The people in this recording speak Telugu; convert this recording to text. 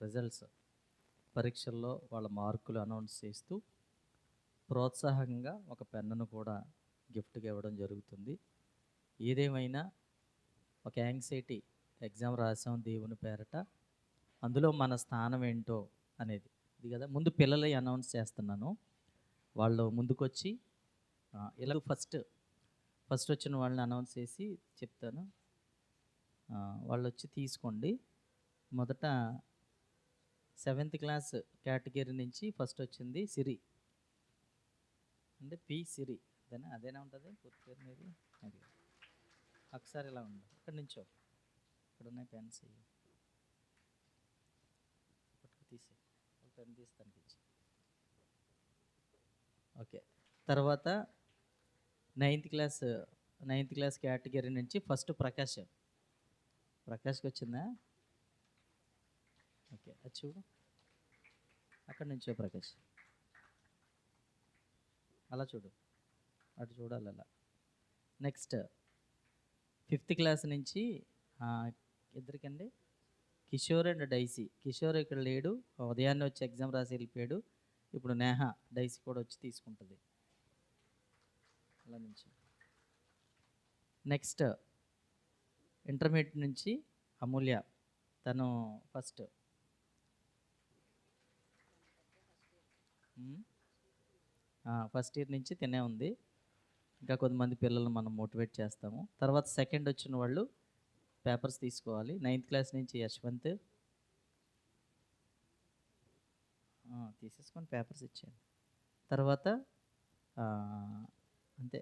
రిజల్ట్స్ పరీక్షల్లో వాళ్ళ మార్కులు అనౌన్స్ చేస్తూ ప్రోత్సాహకంగా ఒక పెన్నును కూడా గిఫ్ట్గా ఇవ్వడం జరుగుతుంది. ఏదేమైనా ఒక యాంగ్జైటీ ఎగ్జామ్ రాసాం దేవుని పేరట అందులో మన స్థానం ఏంటో అనేది. ఇది కదా ముందు పిల్లలే అనౌన్స్ చేస్తున్నాను. వాళ్ళు ముందుకొచ్చి ఇలా ఫస్ట్ ఫస్ట్ వచ్చిన వాళ్ళని అనౌన్స్ చేసి చెప్తాను. వాళ్ళు వచ్చి తీసుకోండి. మొదట సెవెంత్ క్లాస్ కేటగిరీ నుంచి ఫస్ట్ వచ్చింది సిరి. అంటే పి సిరి. అదేనా? అదేనా ఉంటుంది? పూర్తి పేరు మీది? అది. ఒకసారి ఇలా ఉండదు ఇక్కడ నుంచో. ఇక్కడ ఉన్నాయి పెన్స్ పట్టుకు తీసి ఒక పెన్ తీస్తాను ఇచ్చి ఓకే. తర్వాత ninth class ninth class category నుంచి ఫస్ట్ ప్రకాష్ ప్రకాష్కి వచ్చిందా? ఓకే అది చూడు. అక్కడ నుంచో ప్రకాష్. అలా చూడు. అటు చూడాలి అలా. నెక్స్ట్ ఫిఫ్త్ క్లాస్ నుంచి ఇద్దరికండి. Kishore and Daisy. కిషోర్ ఇక్కడ లేడు. ఉదయాన్నే వచ్చి ఎగ్జామ్ రాసి వెళ్ళిపోయాడు. ఇప్పుడు నేహ డైసీ కూడా వచ్చి తీసుకుంటుంది. అలా నుంచి. నెక్స్ట్ ఇంటర్మీడియట్ నుంచి అమూల్య. తను ఫస్ట్ Hmm? ఫస్ట్ ఇయర్ నుంచి తినే ఉంది. ఇంకా కొంతమంది పిల్లలు మనం మోటివేట్ చేస్తాము. తర్వాత సెకండ్ వచ్చిన వాళ్ళు పేపర్స్ తీసుకోవాలి. నైన్త్ క్లాస్ నుంచి యశ్వంత్. తీసేసుకొని పేపర్స్ ఇచ్చాను తర్వాత అంతే.